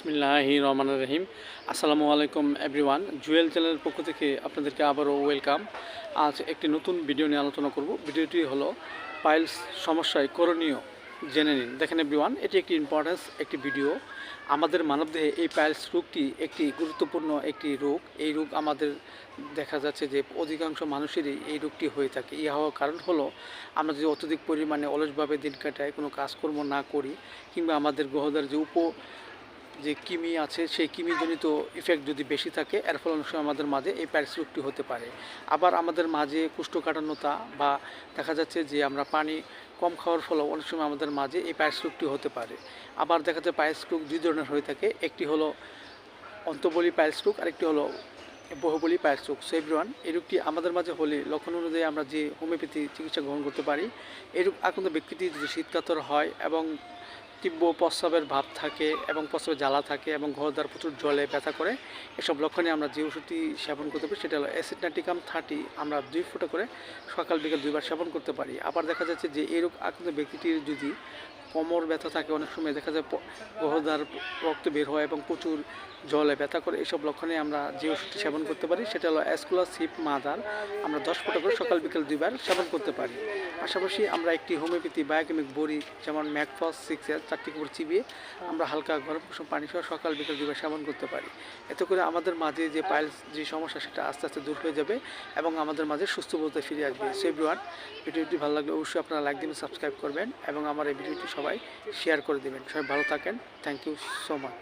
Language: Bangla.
বিসমিল্লাহি রহমান রহিম। আসসালামু আলাইকুম এভরিওয়ান জুয়েল চ্যানেলের পক্ষ থেকে আপনাদেরকে আবারও ওয়েলকাম আজ একটি নতুন ভিডিও নিয়ে আলোচনা করব। ভিডিওটি হলো পাইলস সমস্যায় করণীয় জেনে নিন। দেখেন এভরিওয়ান এটি একটি ইম্পর্টেন্স একটি ভিডিও আমাদের মানবদেহে এই পাইলস রোগটি একটি গুরুত্বপূর্ণ একটি রোগ। এই রোগ আমাদের দেখা যাচ্ছে যে অধিকাংশ মানুষেরই এই রোগটি হয়ে থাকে। ইহা হওয়ার কারণ হলো, আমরা যদি অত্যধিক পরিমাণে অলসভাবে দিন কাটাই, কোনো কাজকর্ম না করি, কিংবা আমাদের গ্রহদের যে উপ যে কিমি আছে, সেই কিমিজনিত ইফেক্ট যদি বেশি থাকে, এর ফলে অনেক সময় আমাদের মাঝে এই প্যারিস রোগটি হতে পারে। আবার আমাদের মাঝে কুষ্ঠকাঠিন্যতা বা দেখা যাচ্ছে যে আমরা পানি কম খাওয়ার ফলে অনেক সময় আমাদের মাঝে এই প্যারিস রোগটি হতে পারে। আবার দেখা যাচ্ছে প্যারিস রোগ দুই ধরনের হয়ে থাকে, একটি হলো অন্তবলী প্যারিস রোগ আরেকটি হলো বহুবলী প্যারিস রোগ সো এভরিওয়ান এই রোগটি আমাদের মাঝে হলে লক্ষণ অনুযায়ী আমরা যে হোমিওপ্যাথি চিকিৎসা গ্রহণ করতে পারি, এই রোগ আক্রান্ত ব্যক্তিটি যদি শীতকাতর হয় এবং তীব্র প্রস্রাবের ভাব থাকে এবং প্রস্রাবের জ্বালা থাকে এবং ঘরদার প্রচুর জলে ব্যথা করে। এসব লক্ষণে আমরা যে ওষুধটি সেবন করতে পারি সেটা হলো অ্যাসিডনাটিকাম থার্টি। আমরা দুই ফুটা করে সকাল বিকাল দুইবার সেবন করতে পারি। আবার দেখা যাচ্ছে যে এই রোগ আক্রান্ত ব্যক্তিটির যদি কোমর ব্যথা থাকে অনেক সময়, দেখা যায় গহদার রক্ত বের হয় এবং প্রচুর জলে ব্যথা করে। এইসব লক্ষণে আমরা যে ওষুধটি সেবন করতে পারি, সেটা হলো অ্যাসকুলার সিপ মাদার আমরা দশ ফুটা করে সকাল, বিকেল দুইবার সেবন করতে পারি। পাশাপাশি আমরা একটি হোমিওপ্যাথি বায়োকেমিক বড়ি, যেমন ম্যাকফস সিক্স এর চারটি করে চিবিয়ে আমরা হালকা গরম কুসুম পানি সহ সকাল, বিকেল দুইবার সেবন করতে পারি। এতে করে আমাদের মাঝে যে পাইলস, যে সমস্যা, সেটা আস্তে আস্তে দূর হয়ে যাবে এবং আমাদের মাঝে সুস্থ বলতে ফিরে আসবে। সো এভরিওয়ান ভিডিওটি ভালো লাগলে অবশ্যই আপনারা লাইক দিবেন সাবস্ক্রাইব করবেন এবং আমার এই ভিডিওটি সবাই। শেয়ার করে দেবেন। সবাই ভালো থাকেন। Thank you so much